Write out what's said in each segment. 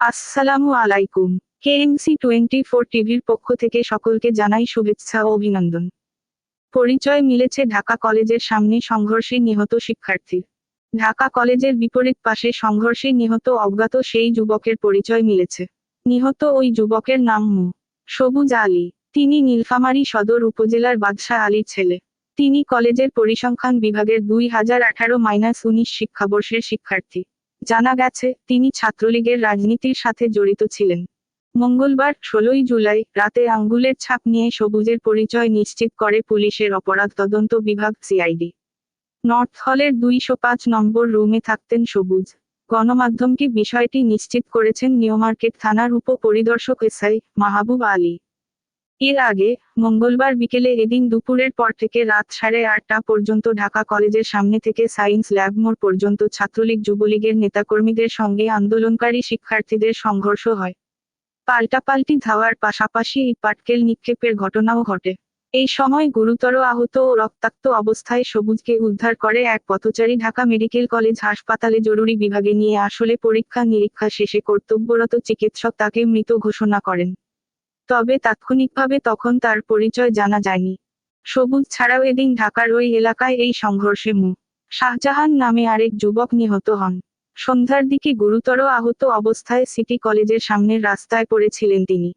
আসসালামু আলাইকুম। KMC twenty four টিভির পক্ষ থেকে সকলকে জানাই শুভেচ্ছা ও অভিনন্দন। পরিচয় মিলেছে ঢাকা কলেজের সামনে সংঘর্ষে নিহত শিক্ষার্থীর ঢাকা কলেজের বিপরীত পাশে সংঘর্ষে নিহত অজ্ঞাত সেই যুবকের পরিচয় মিলেছে। নিহত ওই যুবকের নাম মু। সবুজ আলী। তিনি নীলফামারী সদর উপজেলার বাদশাহ আলীর ছেলে। তিনি কলেজের পরিসংখ্যান বিভাগের দুই হাজার আঠারো মাইনাস উনিশ শিক্ষাবর্ষের শিক্ষার্থী। জানা গেছে, তিনি ছাত্রলীগের রাজনীতির সাথে জড়িত ছিলেন। মঙ্গলবার, ষোলোই জুলাই, রাতে আঙ্গুলের ছাপ নিয়ে সবুজের পরিচয় নিশ্চিত করে পুলিশের অপরাধ তদন্ত বিভাগ সিআইডি। নর্থ হলের দুইশো পাঁচ নম্বর রুমে থাকতেন সবুজ। গণমাধ্যমকে বিষয়টি নিশ্চিত করেছেন নিউমার্কেট থানার উপ পরিদর্শক এসআই মাহবুব আলী। এর আগে, মঙ্গলবার বিকেলে এদিন দুপুরের পর থেকে রাত সাড়ে আটটা পর্যন্ত ঢাকা কলেজের সামনে থেকে সায়েন্স ল্যাব মোড় পর্যন্ত ছাত্রলীগ যুবলীগের নেতাকর্মীদের সঙ্গে আন্দোলনকারী শিক্ষার্থীদের সংঘর্ষ হয়। পাল্টাপাল্টি ধাওয়ার পাশাপাশি পাটকেল নিক্ষেপের ঘটনাও ঘটে। এই সময় গুরুতর আহত ও রক্তাক্ত অবস্থায় সবুজকে উদ্ধার করে এক পথচারী ঢাকা মেডিকেল কলেজ হাসপাতালে জরুরি বিভাগে নিয়ে আসলে পরীক্ষা নিরীক্ষা শেষে কর্তব্যরত চিকিৎসক তাকে মৃত ঘোষণা করেন। তবে তাৎক্ষণিকভাবে তখন তার পরিচয় জানা যায়নি। সবুজ ছাড়াও এদিন ঢাকার ওই এলাকায় এই সংঘর্ষে মু। শাহজাহান নামে আরেক যুবক নিহত হন। সন্ধ্যার দিকে গুরুতর আহত অবস্থায় সিটি কলেজের সামনের রাস্তায় পড়েছিলেন তিনি।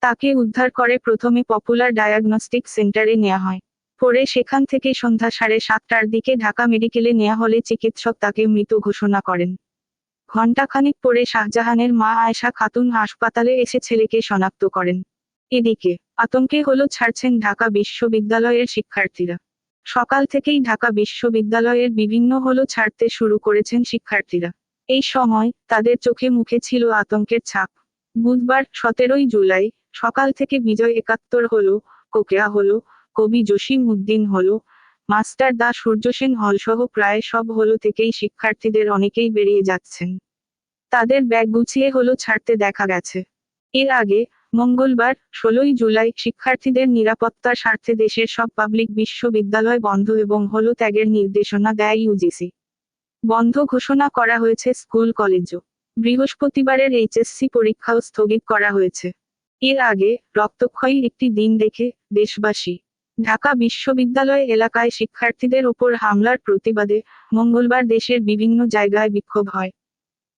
তাকে উদ্ধার করে প্রথমে পপুলার ডায়াগনস্টিক সেন্টারে নেওয়া হয়। পরে সেখান থেকে সন্ধ্যা সাড়ে সাতটার দিকে ঢাকা মেডিকেলে নেওয়া হলে চিকিৎসক তাকে মৃত ঘোষণা করেন। ঘণ্টাখানেক পরে শাহজাহানের মা আয়েশা খাতুন হাসপাতালে এসে ছেলেকে শনাক্ত করেন। এদিকে, আতঙ্কে হলো ছাড়ছেন ঢাকা বিশ্ববিদ্যালয়ের শিক্ষার্থীরা। সকাল থেকেই ঢাকা বিশ্ববিদ্যালয়ের বিভিন্ন হলো ছাড়তে শুরু করেছেন শিক্ষার্থীরা। এই সময় তাদের চোখে মুখে ছিল আতঙ্কের ছাপ। বুধবার সতেরোই জুলাই, সকাল থেকে বিজয় একাত্তর হলো, কোকেয়া হলো, কবি জসিম উদ্দিন হলো, মাস্টার দা সূর্যসেন হলসহ প্রায় সব হলো থেকেই শিক্ষার্থীদের অনেকেই বেরিয়ে যাচ্ছেন। তাদের ব্যাগ গুছিয়ে হলো ছাড়তে দেখা গেছে। এর আগে, মঙ্গলবার, ষোলোই জুলাই, শিক্ষার্থীদের নিরাপত্তার স্বার্থে দেশের সব পাবলিক বিশ্ববিদ্যালয় বন্ধ এবং হলো ত্যাগের নির্দেশনা দেয় ইউজিসি বন্ধ ঘোষণা করা হয়েছে স্কুল কলেজও বৃহস্পতিবারের এইচএসসি পরীক্ষাও স্থগিত করা হয়েছে। এর আগে, রক্তক্ষয়ী একটি দিন দেখে দেশবাসী ঢাকা বিশ্ববিদ্যালয় এলাকায় শিক্ষার্থীদের ওপর হামলার প্রতিবাদে মঙ্গলবার দেশের বিভিন্ন জায়গায় বিক্ষোভ হয়।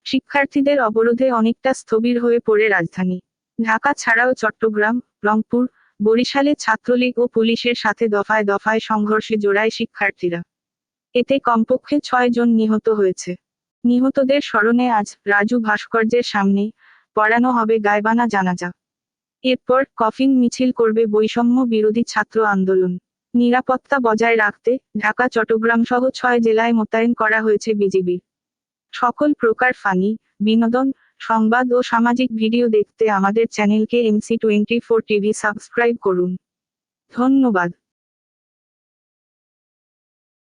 শিক্ষার্থীদের অবরোধে অনেকটা স্থবির হয়ে পড়ে রাজধানী। ঢাকা ছাড়াও চট্টগ্রাম, রংপুর, বরিশালে ছাত্রলীগ ও পুলিশের সাথে দফায় দফায় সংঘর্ষে জোড়ায় শিক্ষার্থীরা। এতে কমপক্ষে ছয় জন নিহত হয়েছে। নিহতদের স্মরণে আজ রাজু ভাস্কর্যের সামনে পড়ানো হবে গায়বানা জানাজা। এরপর কফিন মিছিল করবে বৈষম্য বিরোধী ছাত্র আন্দোলন। নিরাপত্তা বজায় রাখতে ঢাকা চট্টগ্রাম সহ ছয় জেলায় মোতায়েন করা হয়েছে বিজিবির। সকল প্রকার ফানি, বিনোদন, সংবাদ ও সামাজিক ভিডিও দেখতে আমাদের চ্যানেলকে MC twenty four TV subscribe করুন। ধন্যবাদ।